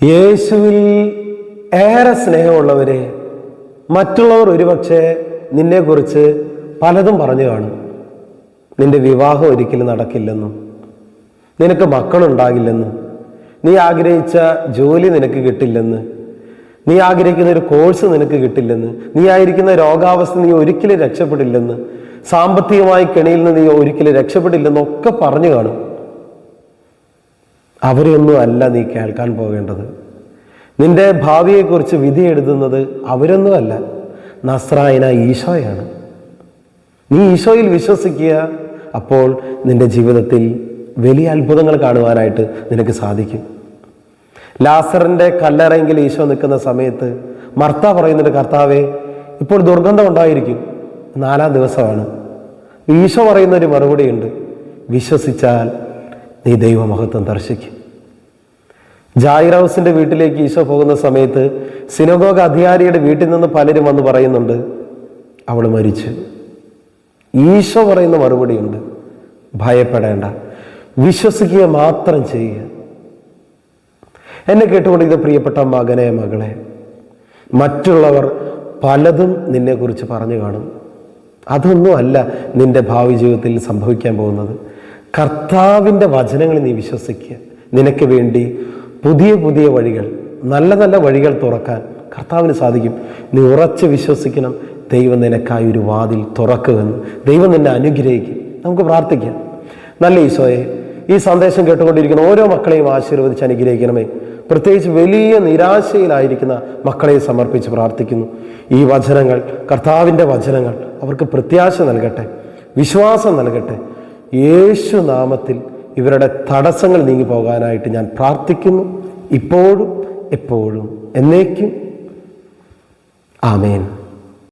യേശുവിൽ ഏറെ സ്നേഹമുള്ളവരെ മറ്റുള്ളവർ ഒരുപക്ഷെ നിന്നെക്കുറിച്ച് പലതും പറഞ്ഞു കാണും. നിന്റെ വിവാഹം ഒരിക്കലും നടക്കില്ലെന്നും നിനക്ക് മക്കളുണ്ടാകില്ലെന്നും നീ ആഗ്രഹിച്ച ജോലി നിനക്ക് കിട്ടില്ലെന്ന് നീ ആഗ്രഹിക്കുന്ന ഒരു കോഴ്സ് നിനക്ക് കിട്ടില്ലെന്ന് നീ ആയിരിക്കുന്ന രോഗാവസ്ഥ നീ ഒരിക്കലും രക്ഷപ്പെടില്ലെന്ന് സാമ്പത്തികമായി കെണിയിൽ നിന്ന് നീ ഒരിക്കലും രക്ഷപ്പെടില്ലെന്നൊക്കെ പറഞ്ഞു കാണും. അവരെയൊന്നും അല്ല നീ കേൾക്കാൻ പോകേണ്ടത്. നിന്റെ ഭാവിയെക്കുറിച്ച് വിധി എഴുതുന്നത് അവരൊന്നുമല്ല നസ്രായന ഈശോയാണ്. നീ ഈശോയിൽ വിശ്വസിക്കുക അപ്പോൾ നിന്റെ ജീവിതത്തിൽ വലിയ അത്ഭുതങ്ങൾ കാണുവാനായിട്ട് നിനക്ക് സാധിക്കും. ലാസറിന്റെ കല്ലറയെങ്കിൽ ഈശോ നിൽക്കുന്ന സമയത്ത് മർത്ത പറയുന്നുണ്ട് കർത്താവേ ഇപ്പോൾ ദുർഗന്ധം ഉണ്ടായിരിക്കും. നാലാം ദിവസമാണ്. ഈശോ പറയുന്നൊരു മറുപടിയുണ്ട്. വിശ്വസിച്ചാൽ നീ ദൈവമഹത്വം ദർശിക്കും. ജായിറൌസിന്റെ വീട്ടിലേക്ക് ഈശോ പോകുന്ന സമയത്ത് സിനഗോഗ അധികാരിയുടെ വീട്ടിൽ നിന്ന് പലരും വന്ന് പറയുന്നുണ്ട് അവൾ മരിച്ചു. ഈശോ പറയുന്ന മറുപടിയുണ്ട് ഭയപ്പെടേണ്ട. വിശ്വസിക്കുക മാത്രം ചെയ്യുക. എന്നെ കേട്ടുകൊണ്ട് ഇത് പ്രിയപ്പെട്ട മകനെ മകളെ മറ്റുള്ളവർ പലതും നിന്നെക്കുറിച്ച് പറഞ്ഞു കാണും. അതൊന്നുമല്ല നിന്റെ ഭാവി ജീവിതത്തിൽ സംഭവിക്കാൻ പോകുന്നത്. കർത്താവിന്റെ വചനങ്ങളിൽ നീ വിശ്വസിക്കുക. നിനക്ക് വേണ്ടി പുതിയ പുതിയ വഴികൾ നല്ല നല്ല വഴികൾ തുറക്കാൻ കർത്താവിന് സാധിക്കും. നീ ഉറച്ച് വിശ്വസിക്കണം. ദൈവം നിനക്കായി ഒരു വാതിൽ തുറക്കുമെന്ന്. ദൈവം നിന്നെ അനുഗ്രഹിക്കും. നമുക്ക് പ്രാർത്ഥിക്കാം. നല്ല ഈശോയെ ഈ സന്ദേശം കേട്ടുകൊണ്ടിരിക്കുന്ന ഓരോ മക്കളെയും ആശീർവദിച്ച് അനുഗ്രഹിക്കണമേ. പ്രത്യേകിച്ച് വലിയ നിരാശയിലായിരിക്കുന്ന മക്കളെ സമർപ്പിച്ച് പ്രാർത്ഥിക്കുന്നു. ഈ വചനങ്ങൾ കർത്താവിന്റെ വചനങ്ങൾ അവർക്ക് പ്രത്യാശ നൽകട്ടെ വിശ്വാസം നൽകട്ടെ. യേശു നാമത്തിൽ ഇവരുടെ തടസ്സങ്ങൾ നീങ്ങി പോകാനായിട്ട് ഞാൻ പ്രാർത്ഥിക്കുന്നു. ഇപ്പോഴും എപ്പോഴും എന്നേക്കും. ആമേൻ.